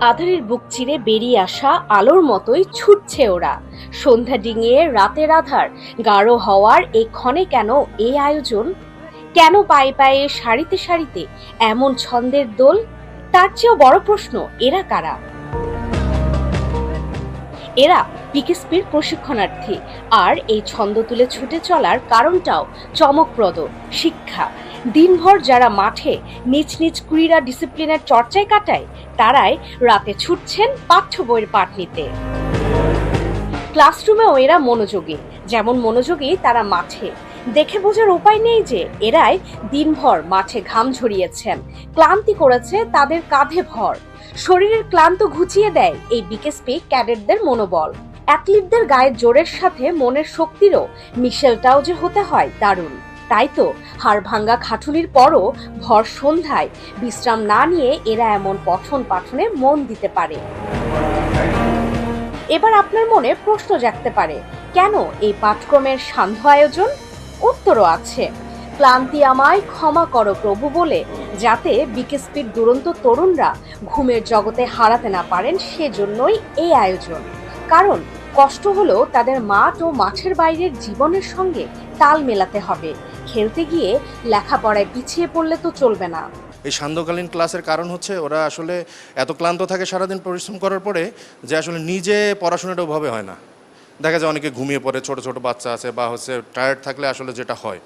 আধারের বুক চিরে বেরিয়ে আসা আলোর মতোই ছুটছে ওরা। সন্ধ্যা ডিঙিয়ে রাতের আধার, গাঢ় হওয়ার এই ক্ষণে কেন এই আয়োজন? কেন পায়ে পায়ে সারিতে সারিতে এমন ছন্দের দোল? তার চেয়েও বড় প্রশ্ন, এরা কারা? এরা পিকেসপির প্রশিক্ষণার্থী, আর এই ছন্দ তুলে ছুটে চলার কারণটাও চমকপ্রদ, শিক্ষা। দিনভর যারা মাঠে নিজ নিজ ক্রীড়া ডিসিপ্লিনের চর্চায় কাটায়, তারাই রাতে ছুটছেন পাঠ্য বইয়ের পাঠ নিতে। ক্লাসরুমেও এরা মনোযোগী। যেমন মনোযোগী তারা মাঠে। দেখে বোঝার উপায় নেই যে এরাই দিনভর মাঠে ঘাম ঝরিয়েছেন। ক্লান্তি করেছে তাদের কাঁধে ভর। শরীরের ক্লান্ত ঘুচিয়ে দেয় এই বিকেএসপি ক্যাডেটদের মনোবল। অ্যাথলিটদের গায়ের জোরের সাথে মনের শক্তিরও মিশেলটাও যে হতে হয় দারুণ। তাই তো হাড় ভাঙ্গা খাটুনির পরও ভর সন্ধ্যায় বিশ্রাম না নিয়ে এরা এমন পঠন পাঠনে মন দিতে পারে। এবার আপনার মনে প্রশ্ন জাগতে পারে, কেন এই পাঠক্রমের সান্ধ্য আয়োজন? উত্তরও আছে, ক্লান্তি আমায় ক্ষমা করো প্রভু বলে, যাতে বিকেএসপির দুরন্ত তরুণরা ঘুমের জগতে হারাতে না পারেন সেজন্যই এই আয়োজন। কারণ কষ্ট হলেও তাদের মাঠ ও মাঠের বাইরের জীবনের সঙ্গে তাল মেলাতে হবে। খেলতে গিয়ে লেখাপড়ায় পিছিয়ে পড়লে তো চলবে না। এই সান্ধ্যকালীন ক্লাসের কারণ হচ্ছে ওরা আসলে এত ক্লান্ত থাকে সারাদিন পরিশ্রম করার পরে যে আসলে নিজে পড়াশোনাটা ওভাবে হয় না। দেখা যায় অনেকে ঘুমিয়ে পড়ে ছোট ছোট বাচ্চা আছে বা হচ্ছে টায়ার্ড থাকলে আসলে যেটা হয়।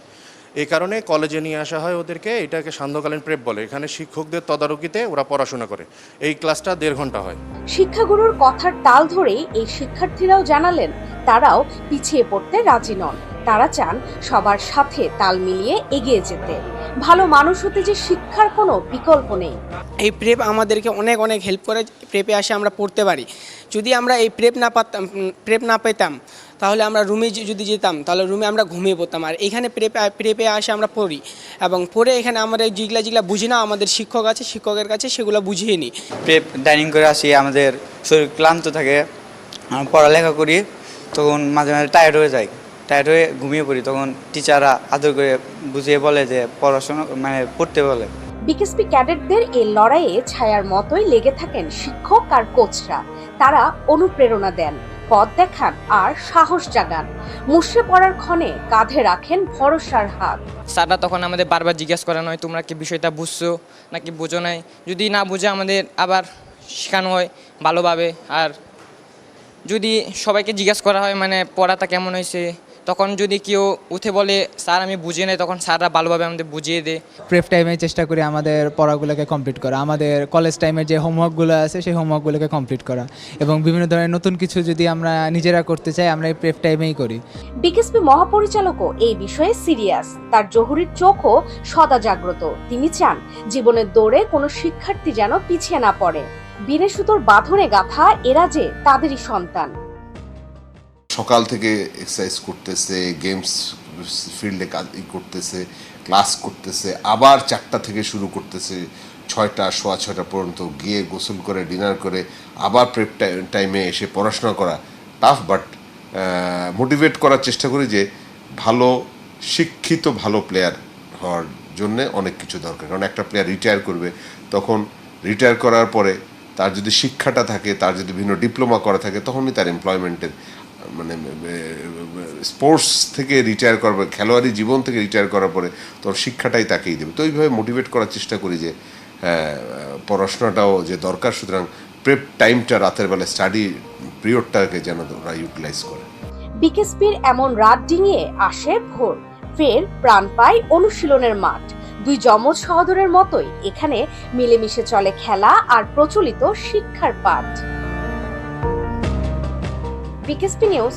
এই কারণে কলেজে নিয়ে আসা হয় ওদেরকে এটাকে সান্ধ্যকালীন প্রেপ বলে। এখানে শিক্ষকদের তদারকিতে ওরা পড়াশোনা করে। এই ক্লাসটা দেড় ঘণ্টা হয়। শিক্ষাগুরুর কথার তাল ধরেই এই শিক্ষার্থীরাও জানালেন তারাও পিছিয়ে পড়তে রাজি নন। তারা চান সবার সাথে তাল মিলিয়ে এগিয়ে যেতে। ভালো মানুষ হতে যে শিক্ষার কোনো বিকল্প নেই। এই প্রেপ আমাদেরকে অনেক অনেক হেল্প করে প্রেপে আসে আমরা পড়তে পারি। যদি আমরা এই প্রেপ না পাতাম প্রেপ না পেতাম তাহলে আমরা রুমে যদি যেতাম তাহলে রুমে আমরা ঘুমিয়ে পড়তাম। আর এখানে প্রেপে প্রেপে আসে আমরা পড়ি। এবং পড়ে এখানে আমাদের যেগুলা যেগুলা বুঝি না আমাদের শিক্ষক আছে শিক্ষকের কাছে সেগুলো বুঝিয়ে নিই। প্রেপ ডাইনিং করে আসি আমাদের শরীর ক্লান্ত থাকে পড়ালেখা করি তখন মাঝে মাঝে টায়ার্ড হয়ে যায় টায়ার্ড হয়ে ঘুমিয়ে পড়ি তখন টিচাররা আদর করে বুঝিয়ে বলে যে পড়াশোনা মানে পড়তে বলে। বিকেএসপি ক্যাডেটদের এই লড়াইয়ে ছায়ার মতোই লেগে থাকেন শিক্ষক আর কোচরা তারা অনুপ্রেরণা দেন পথ দেখান আর সাহস জাগান। মুষড়ে পড়ার ক্ষণে কাঁধে রাখেন ভরসার হাত। স্যাররা তখন আমাদের বারবার জিজ্ঞেস করানো হয় তোমরা কি বিষয়টা বুঝছ নাকি বোঝো নাই? যদি না বুঝে আমাদের আবার শেখানো হয় ভালোভাবে। আর যদি সবাইকে জিজ্ঞেস করা হয় মানে পড়াটা কেমন হয়েছে? তখন যদি কেউ উঠে বলে স্যার আমি বুঝি নেই। তখন স্যাররা ভালোভাবে আমাদের বুঝিয়ে দেয়। প্রেফ টাইমে চেষ্টা করি আমাদের পড়াগুলোকে কমপ্লিট করা। আমাদের কলেজ টাইমের যে হোমওয়ার্কগুলো আছে সেই হোমওয়ার্কগুলোকে কমপ্লিট করা। এবং বিভিন্ন ধরনের নতুন কিছু যদি আমরা নিজেরা করতে চাই আমরা এই প্রেফ টাইমেই করি। বিকেএসপি মহাপরিচালকও এই বিষয়ে সিরিয়াস তার জহুরির চোখও সদা জাগ্রত। তিনি চান জীবনের দৌড়ে কোনো শিক্ষার্থী যেন পিছিয়ে না পড়ে। বিনে সুতোর বাঁধনে গাথা এরা যে তাদেরই সন্তান। সকাল থেকে এক্সারসাইজ করতেছে গেমস ফিল্ডে কাজ করতেছে ক্লাস করতেছে, আবার চারটা থেকে শুরু করতেছে, ছয়টা, সোয়া ছয়টা পর্যন্ত গিয়ে গোসল করে ডিনার করে, আবার প্রেপ টাইমে এসে পড়াশোনা করা। টাফ বাট মোটিভেট করার চেষ্টা করি যে ভালো, শিক্ষিত, ভালো প্লেয়ার হওয়ার জন্য অনেক কিছু দরকার। কারণ একটা প্লেয়ার রিটায়ার করবে, তখন রিটায়ার করার পরে তার যদি শিক্ষাটা থাকে, তার যদি বিভিন্ন ডিপ্লোমা করা থাকে, তখনই তার এমপ্লয়মেন্টের মানে স্পোর্টস থেকে রিটায়ার করার পরে, খেলোয়াড়ি জীবন থেকে রিটায়ার করার পরে, তোর শিক্ষাটাই তাকেই দেবে। তো এইভাবে মোটিভেট করার চেষ্টা করি যে পড়াশোনাটাও যে দরকার, সুতরাং প্রেপ টাইমটা রাতের বেলা স্টাডি পিরিয়ডটাকে যেন ওরা ইউটিলাইজ করে। বিকেএসপির এমন রাত ডিঙিয়ে আসে ভোর। ফের প্রাণ পায় অনুশীলনের মাঠ। দুই যমজ সহদরের মতোই এখানে মিলেমিশে চলে খেলা আর প্রচলিত শিক্ষার পাঠ। BKSP news